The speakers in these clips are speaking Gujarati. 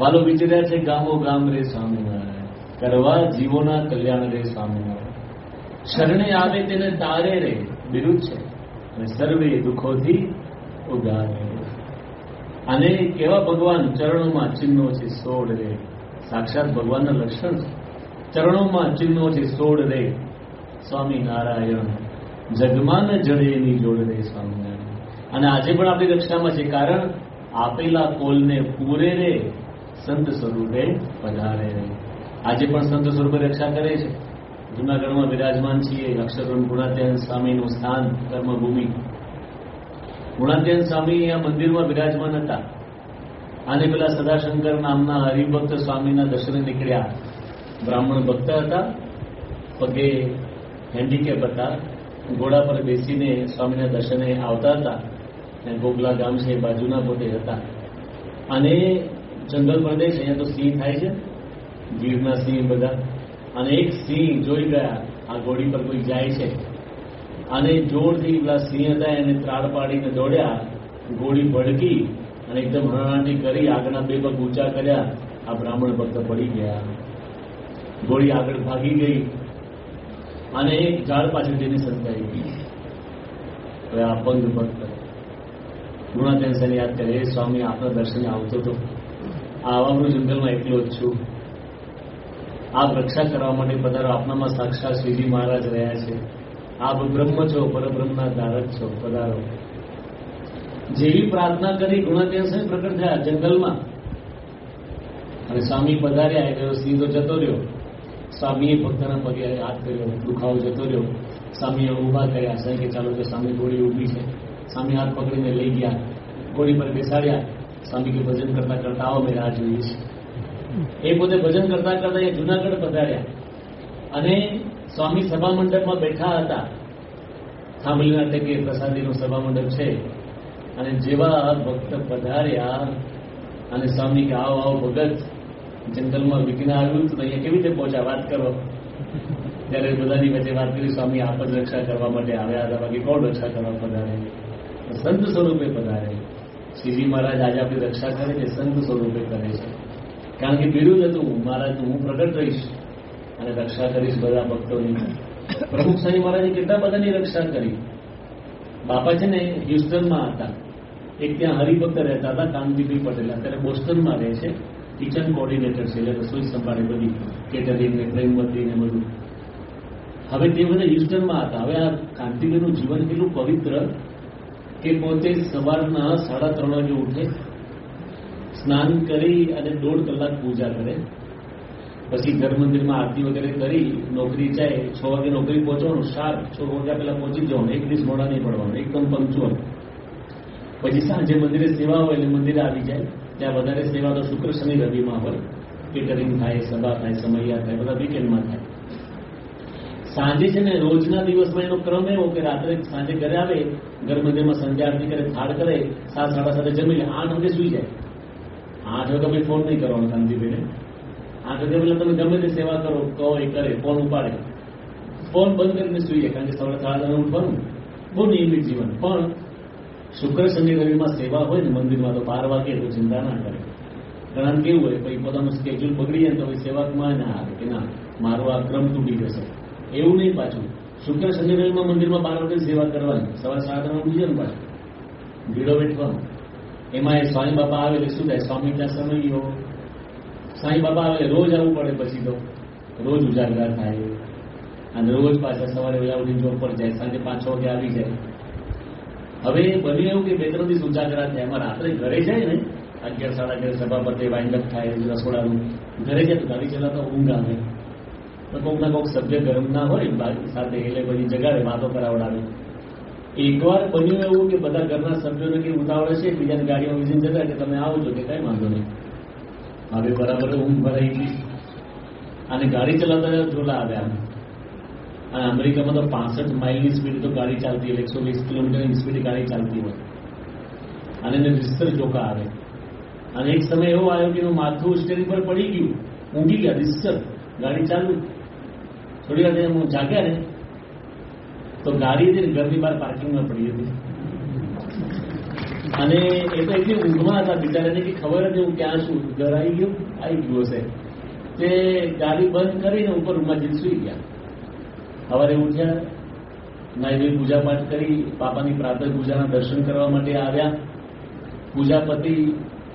વાલો રહ્યા છે, ગામો ગામ રે સ્વામિનારાયણ. કરવા જીવોના કલ્યાણ રે સ્વામિનારાયણ. શરણે આવે તેને તારે રે, બિરુદ છે. અને સર્વે દુઃખોથી ઉગાર. અને કેવા ભગવાન ચરણોમાં ચિહ્નો છે, સોળ રે. સાક્ષાત ભગવાનના લક્ષણ છે. ચરણોમાં ચિહ્નો છે, સોળ રે. સ્વામિનારાયણ, જગમાન જડે જોડ રે સ્વામિનારાયણ. અને આજે પણ આપણી રક્ષામાં છે, કારણ આપેલા કોલને પૂરે રે. સંત સ્વરૂપે પધારે આજે પણ સંત સ્વરૂપે રક્ષા કરે છે. જુનાગઢમાં વિરાજમાન છીએ. અક્ષરબ્રહ્મ ગુણાત્યાન સ્વામીનું સ્થાન કર્મભૂમિ. ગુણાત્યાન સ્વામી આ મંદિરમાં વિરાજમાન હતા. આને પેલા સદાશંકર નામના હરિભક્ત સ્વામીના દર્શને નીકળ્યા. બ્રાહ્મણ ભક્ત હતા. પગે હેન્ડીકેપ હતા. ઘોડા પર બેસીને સ્વામીના દર્શને આવતા હતા. અને ગોગલા ગામ છે બાજુના પોતે હતા. અને જંગલ પ્રદેશ અહીંયા તો સિંહ થાય છે. ગીરના સિંહ બધા. અને એક સિંહ જોઈ ગયા, આ ઘોડી પર કોઈ જાય છે. અને જોરથી પેલા સિંહ હતા, એને ત્રાળ પાડીને દોડ્યા. ઘોડી ભડકી અને એકદમ હણાટી કરી આગળના બે પગ ઊંચા કર્યા. આ બ્રાહ્મણ ભક્ત પડી ગયા. ઘોડી આગળ ભાગી ગઈ અને એક ઝાડ પાછળ જઈને સંતાઈ ગઈ. હવે આ પંગ ભક્ત. ગુણાતેન યાદ કરે સ્વામી આપણા દર્શને આવતો હતો આ હું જંગલમાં એકલો જ છું. આપ રક્ષા કરવા માટે પધારો. આપનામાં સાક્ષાત શ્રીજી મહારાજ રહ્યા છે. આપ બ્રહ્મ છો, પરબ્રહ્મના ધારક છો. પધારો. જેવી પ્રાર્થના કરી ગુણાત્યાન પ્રગટ થયા જંગલમાં. અને સ્વામી પધાર્યા એટલે તો જતો રહ્યો. સ્વામીએ ભક્તના પગે હાથ કર્યો દુખાવો જતો રહ્યો. સ્વામીએ ઊભા કર્યા સાહેબ કે, ચાલો કે સ્વામી ઘોડી ઊભી છે. સ્વામી હાથ પકડીને લઈ ગયા. ઘોડી પર બેસાડ્યા. સ્વામી કે ભજન કરતા કરતા આવો મેં રાહ જોઈએ છે એ પોતે ભજન કરતા કરતા એ જુનાગઢ પધાર્યા. અને સ્વામી સભા મંડપમાં બેઠા હતા. થાંભલીના ટેકે પ્રસાદીનો સભા મંડપ છે. અને જેવા ભક્ત પધાર્યા અને સ્વામી કે, આવો આવો ભગત, જંગલમાં વિઘ્ન આવ્યું તો અહીંયા કેવી રીતે પહોંચ્યા? વાત કરો. ત્યારે બધાની વચ્ચે વાત કરી, સ્વામી, આપ જ રક્ષા કરવા માટે આવ્યા હતા. બાકી કોણ રક્ષા કરવા પધારે? સંત સ્વરૂપે પધારે. શ્રીજી મહારાજ આજે આપણી રક્ષા કરે છે, સંત સ્વરૂપે કરે છે. કારણ કે બિરુદ હતું. મહારાજ હું પ્રગટ રહીશ અને રક્ષા કરીશ બધા ભક્તોની પ્રમુખ સ્વામી મહારાજે કેટલા બધાની રક્ષા કરી? બાપા છે ને હ્યુસ્ટનમાં હતા. એક ત્યાં હરિભક્ત રહેતા હતા કાંતિભાઈ પટેલ. અત્યારે બોસ્ટનમાં રહે છે. કિચન કોર્ડિનેટર છે, એટલે રસોઈ સંભાળે બધી. કેટરિંગ ને પ્રેમવતી ને બધું. હવે તે બધા હ્યુસ્ટનમાં હતા. હવે આ કાંતિભાઈનું જીવન કેટલું પવિત્ર કે પોતે સવારના સાડા ત્રણ વાગે ઉઠે, સ્નાન કરી અને દોઢ કલાક પૂજા કરે. પછી ઘર મંદિરમાં આરતી વગેરે કરી, નોકરી જાય, છ વાગે નોકરી પહોંચવાનું શાર્પ છ વાગ્યા પહેલા પહોંચી જવાનું, એક દિવસ મોડા નહીં પડવાનું, એકદમ પંક્ચુઅલ પછી સાંજે મંદિરે સેવા હોય એટલે મંદિરે આવી જાય. ત્યાં વધારે સેવા તો શુક્ર, શનિ, રવિમાં હોય. કેટરિંગ થાય, સભા થાય, સમૈયા થાય, બધા વીકેન્ડમાં થાય. સાંજે છે ને રોજના દિવસમાં એનો ક્રમ એવો કે રાત્રે સાંજે ઘરે આવે, ઘર મંદિરમાં સંધ્યા આરતી કરે, થાળ કરે, સાત સાડા સાતે જમી લે, આઠ વાગે સુઈ જાય. આઠ વાગે ભાઈ ફોન નહીં કરવાનો કાંતિભાઈને. આઠ વાગે પેલા તમે ગમે તે સેવા કરો, કહો, એ કરે ફોન ઉપાડે. ફોન બંધ કરીને સુઈ કારણ કે સવારે સાડા ત્રણે ઉઠવાનું. બહુ નિયમિત જીવન. પણ શુક્ર શનિ રવિમાં સેવા હોય ને મંદિરમાં તો બાર વાગે તો ચિંતા ના કરે. કારણ કેવું હોય પછી પોતાનું સ્કેડ્યુલ બગડી જાય તો સેવાકમાં ના આવે કે ના, મારો આ ક્રમ તૂટી જશે. એવું નહીં પાછું. શુક્ર શનિ રવિમાં મંદિરમાં બાર વાગે સેવા કરવાની. સવારે સાત ત્રણ ઉઠી જાય ને પાછું. ભીડો વેઠવાનો. એમાં એ સ્વામી બાપા આવે એટલે શું થાય? સ્વામી ત્યાં સમયો સાંઈ બાપા આવે રોજ આવવું પડે પછી તો. રોજ ઉજાગરા થાય. અને રોજ પાછા સવારે વહેલા ઉઠી જોબ પર જાય. સાંજે પાંચ છ વાગે આવી જાય. હવે બન્યું એવું કે બે ત્રણ દિવસ ઉજાગરા થાય. એમાં રાત્રે ઘરે જાય ને, અગિયાર, સાડા અગિયાર સભા વાઇન્ડ અપ થાય, રસોડાનું. ઘરે જાય તો ગાડી ચલાવતા ઊંઘ આવે. તો કોઈક ના કોઈક સભ્ય ગરમ ના હોય સાથે એટલે બધી જગાડે વાતો કરાવડાવે. એકવાર બન્યું એવું કે બધા ઘરના સભ્યોને કે ઉતાવળે છે બીજાની ગાડીમાં વિઝીન જતા કે તમે આવો છો કે કઈ વાંધો નહીં. હવે બરાબર ઊંઘ ભરાઈ ગઈ. અને ગાડી ચલાવતા ઝોલા આવ્યા અને અમેરિકામાં તો પાસઠ માઇલની સ્પીડ તો ગાડી ચાલતી હોય, એકસો વીસ કિલોમીટરની સ્પીડ ગાડી ચાલતી હોય. અને એને રિસ્તર ચોકા આવે. અને એક સમય એવો આવ્યો કે માથું સ્ટેરિંગ પર પડી ગયું. ઊંઘી ગયા રિસ્તર ગાડી ચાલુ. થોડી વાર હું જાગ્યા ને, તો ગાડી હતી ઘરની બહાર પાર્કિંગમાં પડી હતી. અને એ તો એટલી ઊંઘમાં હતા બિચારાને કે ખબર હતી હું ક્યાં છું. ઘર આવી ગયું આવી ગયું હશે તે ગાડી બંધ કરીને ઉપર રૂમમાં સુઈ ગયા. સવારે ઉઠ્યા નાઈ પૂજા પાઠ કરી, બાપાની પ્રાતઃ પૂજાના દર્શન કરવા માટે આવ્યા. પૂજાપતિ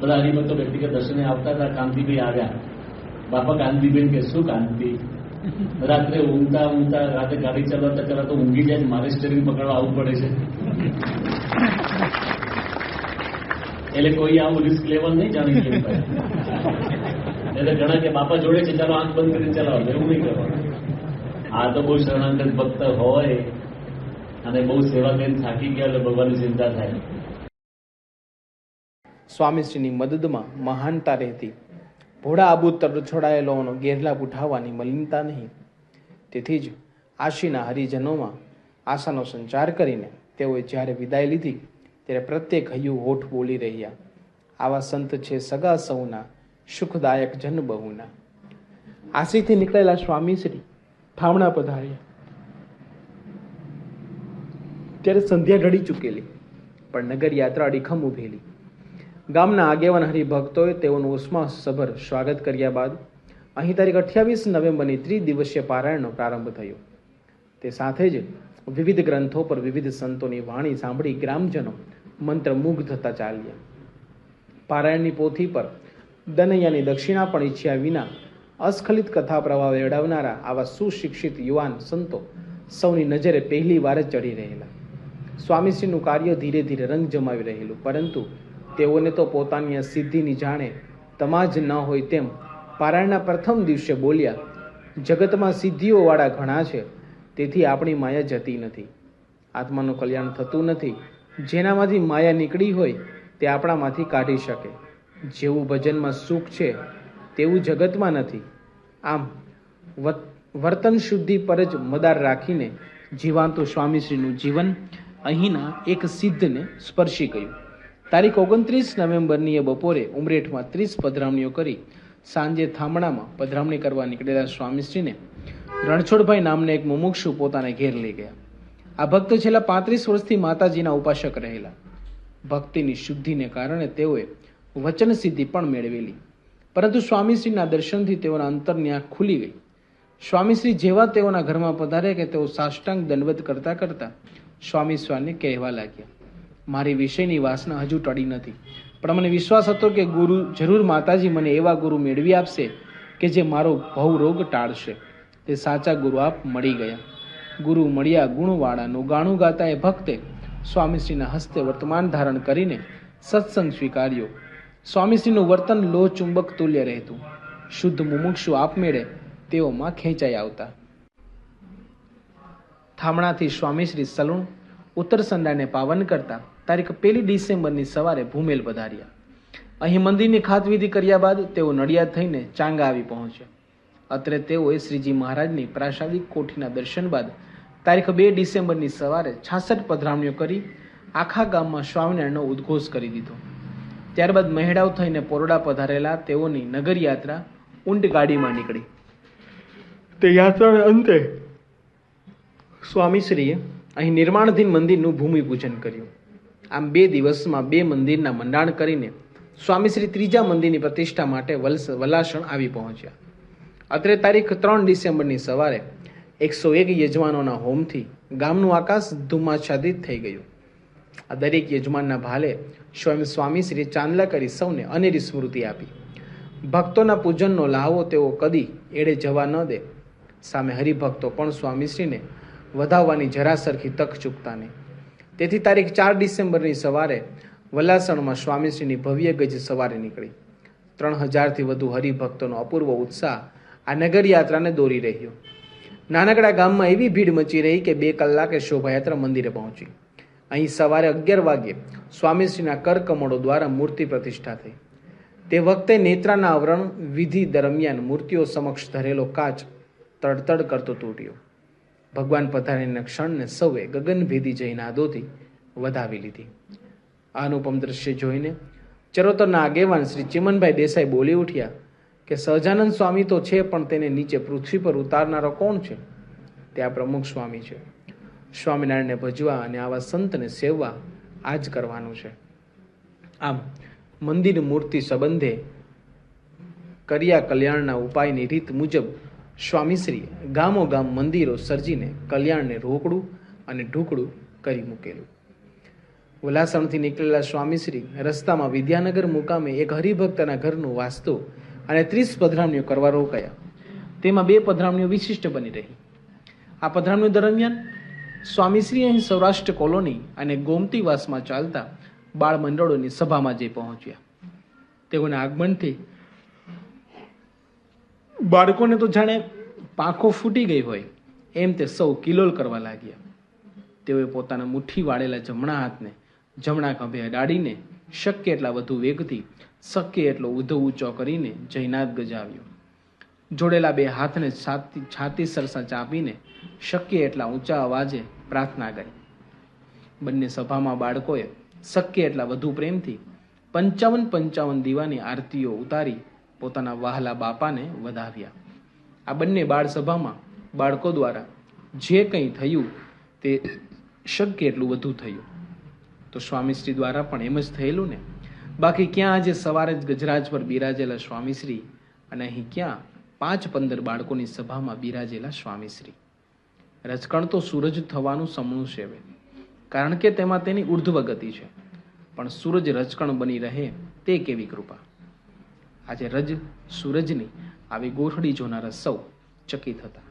બધા હરિભક્તો વ્યક્તિગત દર્શને આવતા હતા, કાંતિભાઈ આવ્યા. બાપા કાંતિબેન કે શું કાંતિ રાત્રે ઊંઘતા ઊંઘતા, રાતે ગાડી ચલાવતા ચલાવતા ઊંઘી જાય મારે સ્ટેરિંગ પકડવા આવવું પડે છે. એટલે કોઈ આવું રિસ્ક લેવલ નહીં જાણી લેવું એટલે ઘણા કે બાપા જોડે છે, ચાલો આંખ બંધ કરીને ચલાવો. એવું નહીં કરવાનું. આ તો બહુ શરણાંકન ભક્ત હોય અને બહુ સેવા કરીને થાકી ગયા એટલે ભગવાનની ચિંતા થાય. સ્વામીશ્રીની મદદમાં મહાનતા રહેતી. ભોળા આબુ તર છોડાયેલોનો ગેરલાભ ઉઠાવવાની મલિનતા નહીં. તેથી જ આશીના હરિજનોમાં આશાનો સંચાર કરીને તેઓએ જ્યારે વિદાય લીધી, ત્યારે પ્રત્યેક હૈયું હોઠ બોલી રહ્યા. આવા સંત છે સગા સૌના, સુખદાયક જન બહુના આશીથી નીકળેલા સ્વામીશ્રી ઠામણા પધાર્યા. ત્યારે સંધ્યા ઢળી ચૂકેલી, પણ નગર યાત્રા અડીખમ ઉભેલી. ગામના આગેવાન હરિભક્તોએ તેઓનું ઉષ્માસભર સ્વાગત કર્યા બાદ અહીં તારીખ અઠ્યાવીસ નવેમ્બરની ત્રિદિવસીય પારાયણનો પ્રારંભ થયો. તે સાથે જ વિવિધ ગ્રંથો પર વિવિધ સંતોની વાણી સાંભળી ગ્રામજનો મંત્રમુગ્ધ થતા ચાલ્યા. પારાયણની પોથી પર દનૈયાની દક્ષિણા પણ ઈચ્છ્યા વિના અસ્ખલિત કથા પ્રવાહ વેડાવનારા આવા સુશિક્ષિત યુવાન સંતો સૌની નજરે પહેલી વાર જ ચડી રહેલા. સ્વામીશ્રીનું કાર્ય ધીરે ધીરે રંગ જમાવી રહેલું, પરંતુ તેઓને તો પોતાની સિદ્ધિની જાણે તમાજ ન હોય તેમ પારાયણના પ્રથમ દિવસે બોલ્યા, જગતમાં સિદ્ધિઓવાળા ઘણા છે, તેથી આપણી માયા જતી નથી. આત્માનું કલ્યાણ થતું નથી. જેનામાંથી માયા નીકળી હોય તે આપણામાંથી કાઢી શકે. જેવું ભજનમાં સુખ છે, તેવું જગતમાં નથી. આમ વર્તન શુદ્ધિ પર જ મદાર રાખીને જીવાંતુ સ્વામીશ્રીનું જીવન અહીંના એક સિદ્ધને સ્પર્શી ગયું. તારીખ ઓગણત્રીસ નવેમ્બરની એ બપોરે ઉમરેઠમાં ત્રીસ પધરામણીઓ કરી સાંજે થામણામાં પધરામણી કરવા નીકળેલા સ્વામીશ્રીને રણછોડભાઈ નામના એક મુમુક્ષુ પોતાને ઘેર લઈ ગયા. આ ભક્ત છેલ્લા પાંત્રીસ વર્ષથી માતાજીના ઉપાસક રહેલા. ભક્તિની શુદ્ધિને કારણે તેઓએ વચન સિદ્ધિ પણ મેળવેલી. પરંતુ સ્વામીશ્રીના દર્શનથી તેઓના અંતરની આંખ ખુલી ગઈ. સ્વામીશ્રી જેવા તેઓના ઘરમાં પધારે કે તેઓ સાષ્ટાંગ દંડવત કરતા કરતા સ્વામી સ્વામીને કહેવા લાગ્યા. મારી વિષયની વાસના હજુ ટળી નથી. પણ મને વિશ્વાસ હતો કે ગુરુ જરૂર માતાજી મને એવા ગુરુ મેળવી આપશે કે જે મારો ભવરોગ ટાળશે. તે સાચા ગુરુ આપ મળી ગયા. ગુરુ મળ્યા ગુણવાળાનું ગાણું ગાતા એ ભક્તે સ્વામીશ્રીના હસ્તે વર્તમાન ધારણ કરીને સત્સંગ સ્વીકાર્યો. સ્વામીશ્રીનું વર્તન લોહ ચુંબક તુલ્ય રહેતું. શુદ્ધ મુમુક્ષુ આપમેળે તેઓમાં ખેંચાઈ આવતા. થામણાથી સ્વામીશ્રી સલુણ ઉત્તર સંડાને પાવન કરતા તારીખ પહેલી ડિસેમ્બરની સવારે ભૂમેલ પધાર્યા. અહીં મંદિરની ખાતવિધિ કર્યા બાદ તેઓ નડિયાદ થઈને ચાંગા આવી પહોંચ્યા. અત્રે તેઓએ શ્રીજી મહારાજની પ્રાસાદિક કોઠીના દર્શન બાદ તારીખ બે ડિસેમ્બરની સવારે છાસઠ પધરામણીઓ કરી આખા ગામમાં સ્વામિનારાયણનો ઉદ્ઘોષ કરી દીધો. ત્યારબાદ મહેડાવ થઈને પોરડા પધારેલા તેઓની નગરયાત્રા ઊંટ ગાડીમાં નીકળી. તે યાત્રાના અંતે સ્વામીશ્રીએ અહીં નિર્માણાધીન મંદિરનું ભૂમિપૂજન કર્યું. આમ બે દિવસમાં બે મંદિરના મંડાણ કરીને સ્વામીશ્રી ત્રીજા મંદિરની પ્રતિષ્ઠા માટે વલસ વલાસણ આવી પહોંચ્યા. અત્રે તારીખ ત્રણ ડિસેમ્બરની સવારે એકસો એક યજમાનોના હોમથી ગામનું આકાશ ધુમાચ્છાદિત થઈ ગયું. આ દરેક યજમાનના ભાલે સ્વયં સ્વામીશ્રી ચાંદલા કરી સૌને અનેરી સ્મૃતિ આપી. ભક્તોના પૂજનનો લાહવો તેઓ કદી એડે જવા ન દે. સામે હરિભક્તો પણ સ્વામીશ્રીને વધાવવાની જરા સરખી તક ચૂકતા નહીં. તેથી તારીખ ચાર ડિસેમ્બરની સવારે વલાસણમાં સ્વામીશ્રીની ભવ્ય ગજ સવારે નીકળી. ત્રણ હજારથી વધુ હરિભક્તોનો અપૂર્વ ઉત્સાહ આ નગરયાત્રાને દોરી રહ્યો. નાનકડા ગામમાં એવી ભીડ મચી રહી કે બે કલાકે શોભાયાત્રા મંદિરે પહોંચી. અહીં સવારે અગિયાર વાગ્યે સ્વામીશ્રીના કરકમળો દ્વારા મૂર્તિ પ્રતિષ્ઠા થઈ. તે વખતે નેત્રાના આવરણ વિધિ દરમિયાન મૂર્તિઓ સમક્ષ ધરેલો કાચ તડતડ કરતો તૂટ્યો. ભગવાન પધારીના ક્ષણને સૌએ ગગનભેદી જયનાદોથી વધાવી લીધી. આ અનુપમ દ્રશ્ય જોઈને ચરોતરના આગેવાન શ્રી ચિમનભાઈ દેસાઈ બોલી ઉઠ્યા કે, સહજાનંદ સ્વામી તો છે, પણ તેને નીચે પૃથ્વી પર ઉતારનારો કોણ છે? તે આ પ્રમુખ સ્વામી છે. સ્વામિનારાયણને ભજવા અને આવા સંતને સેવવા આ જ કરવાનું છે. આમ મંદિર મૂર્તિ સંબંધે કર્યા કલ્યાણના ઉપાયની રીત મુજબ સ્વામીશ્રી ગામોગામ મંદિરો સર્જીને કલ્યાણને રોકડું અને ઢૂકડું કરી મૂકેલું. વલાસણથી નીકળેલા સ્વામીશ્રી રસ્તામાં વિદ્યાનગર મુકામે એક હરિભક્તના ઘરનું વાસ્તુ અને ત્રીસ પધરામણીઓ કરવા રોકાયા. તેમાં બે પધરામણીઓ વિશિષ્ટ બની રહી. આ પધરામણીઓ દરમિયાન સ્વામીશ્રી અહીં સૌરાષ્ટ્ર કોલોની અને ગોમતીવાસમાં ચાલતા બાળ મંડળોની સભામાં જઈ પહોંચ્યા. તેઓના આગમનથી બાળકોને તો જાણે પાંખો ફૂટી ગઈ હોય. એમ તે સૌ કિલોલ કરવા લાગ્યા. તેઓએ પોતાના મુઠ્ઠી વાળેલા જમણા હાથને, જમણા ખભે અડાડીને, શક્ય એટલા વધુ વેગથી, શક્ય એટલો ઊંધો ઊંચો કરીને જયનાથ ગજાવ્યો. જોડેલા બે હાથને છાતી છાતી સરસા ચાપીને, શક્ય એટલા ઊંચા અવાજે પ્રાર્થના કરી. બંને સભામાં બાળકોએ શક્ય એટલા વધુ પ્રેમથી પંચાવન પંચાવન દીવાની આરતીઓ ઉતારી પોતાના વહાલા બાપાને વધાવ્યા. આ બંને બાળ સભામાં બાળકો દ્વારા જે કંઈ થયું તે શક્ય એટલું વધુ થયું. તો સ્વામીશ્રી દ્વારા પણ એમ જ થયેલું ને? બાકી ક્યાં આજે સવારે જ ગજરાજ પર બિરાજેલા સ્વામીશ્રી અને અહીં ક્યાં પાંચ પંદર બાળકોની સભામાં બિરાજેલા સ્વામીશ્રી? રજકણ તો સૂરજ થવાનું સમણું સેવે કારણ કે તેમાં તેની ઉર્ધ્વ ગતિ છે. પણ સૂરજ રજકણ બની રહે તે કેવી કૃપા? આજે રજ સૂરજની આવી ગોઠડી જોનારા સૌ ચકિત હતા.